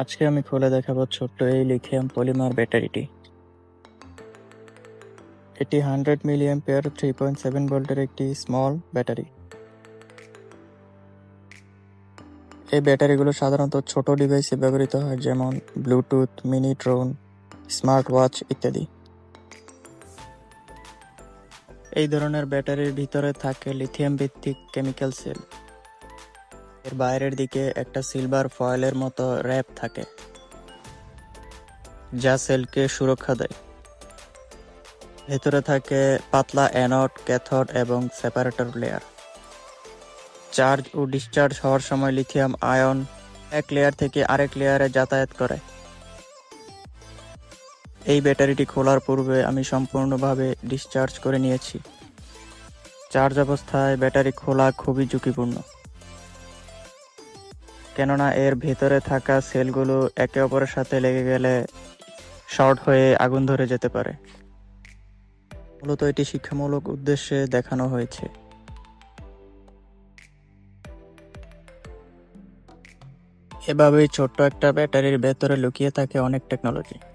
আজকে আমি খুলে দেখাবো ছোট্ট এই লিথিয়াম পলিমার ব্যাটারিটি। এটি hundred million pair three point seven ভোল্টের একটি স্মল ব্যাটারি। এই ব্যাটারিগুলো সাধারণত ছোট ডিভাইসে ব্যবহৃত হয়, যেমন Bluetooth, mini drone, smart watch ইত্যাদি। এই ধরনের ব্যাটারির ভিতরে থাকে লিথিয়াম ভিত্তিক কেমিক্যাল সেল। এর বাইরের দিকে একটা সিলভার ফয়েলের মতো র্যাপ থাকে, যা সেলকে সুরক্ষা দেয়। ভেতরে থাকে পাতলা অ্যানোড ক্যাথড এবং সেপারেটর লেয়ার চার্জ ও ডিসচার্জ হওয়ার সময় লিথিয়াম আয়ন এক লেয়ার থেকে আরেক লেয়ারে যাতায়াত করে। এই ব্যাটারিটি খোলার পূর্বে আমি সম্পূর্ণভাবে ডিসচার্জ করে নিয়েছি। চার্জ অবস্থায় ব্যাটারি খোলা খুবই ঝুঁকিপূর্ণ। কেননা এর ভেতরে থাকা সেলগুলো একে অপরের সাথে লেগে গেলে শর্ট হয়ে আগুন ধরে যেতে পারে। মূলত এটি শিক্ষামূলক উদ্দেশ্যে দেখানো হয়েছে। এভাবেই ছোট্ট একটা ব্যাটারির ভেতরে লুকিয়ে থাকে অনেক টেকনোলজি।